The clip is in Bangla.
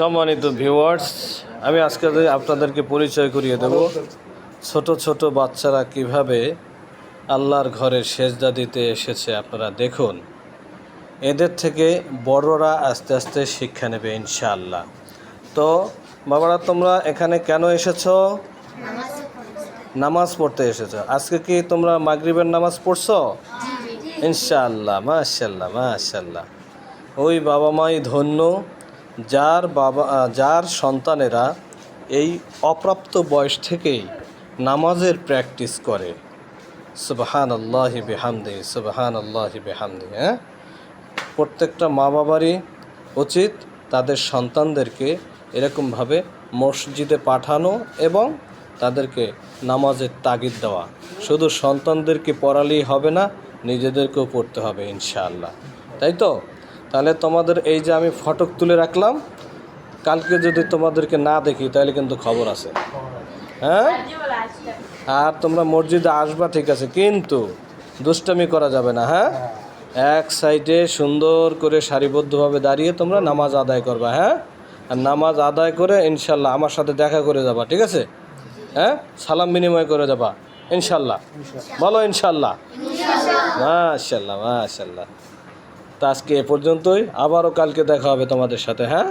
সম্মানিত ভিউয়ার্স আমি আজকে আপনাদেরকে পরিচয় করিয়ে দেব, ছোট ছোট বাচ্চারা কীভাবে আল্লাহর ঘরে সেজদা দিতে এসেছে আপনারা দেখুন। এদের থেকে বড়রা আস্তে আস্তে শিক্ষা নেবে ইনশাআল্লাহ। তো, বাবারা, তোমরা এখানে কেন এসেছ? নামাজ পড়তে এসেছ। আজকে কি তোমরা মাগরিবের নামাজ পড়ছ? ইনশাআল্লাহ মাশাল্লাহ মাশাল্লাহ ওই বাবা মাই ধন্য। যার বাবা যার সন্তানেরা এই অপ্রাপ্ত বয়স থেকেই নামাজের প্র্যাকটিস করে। সুবহান আল্লাহি বেহামদি সুবহান আল্লাহি বেহামদি হ্যাঁ? প্রত্যেকটা মা বাবারই উচিত তাদের সন্তানদেরকে এরকমভাবে মসজিদে পাঠানো এবং তাদেরকে নামাজের তাগিদ দেওয়া। শুধু সন্তানদেরকে পড়ালেই হবে না, নিজেদেরকেও পড়তে হবে ইনশাআল্লাহ। তাই তো? তাহলে তোমাদের এই যে আমি ফটক তুলে রাখলাম, কালকে যদি তোমাদেরকে না দেখি, তাহলে কিন্তু খবর আছে। হ্যাঁ? আর তোমরা মসজিদে আসবা, ঠিক আছে, কিন্তু দুষ্টামি করা যাবে না হ্যাঁ? এক সাইডে সুন্দর করে সারিবদ্ধভাবে দাঁড়িয়ে তোমরা নামাজ আদায় করবা হ্যাঁ? আর নামাজ আদায় করে ইনশাল্লাহ আমার সাথে দেখা করে যাবা, ঠিক আছে? হ্যাঁ? সালাম বিনিময় করে যাবা, ইনশাল্লাহ। বলো ইনশাল্লাহ। মাশাল্লাহ মাশাল্লাহ। তা আজকে এ পর্যন্তই। আবারও কালকে দেখা হবে তোমাদের সাথে হ্যাঁ?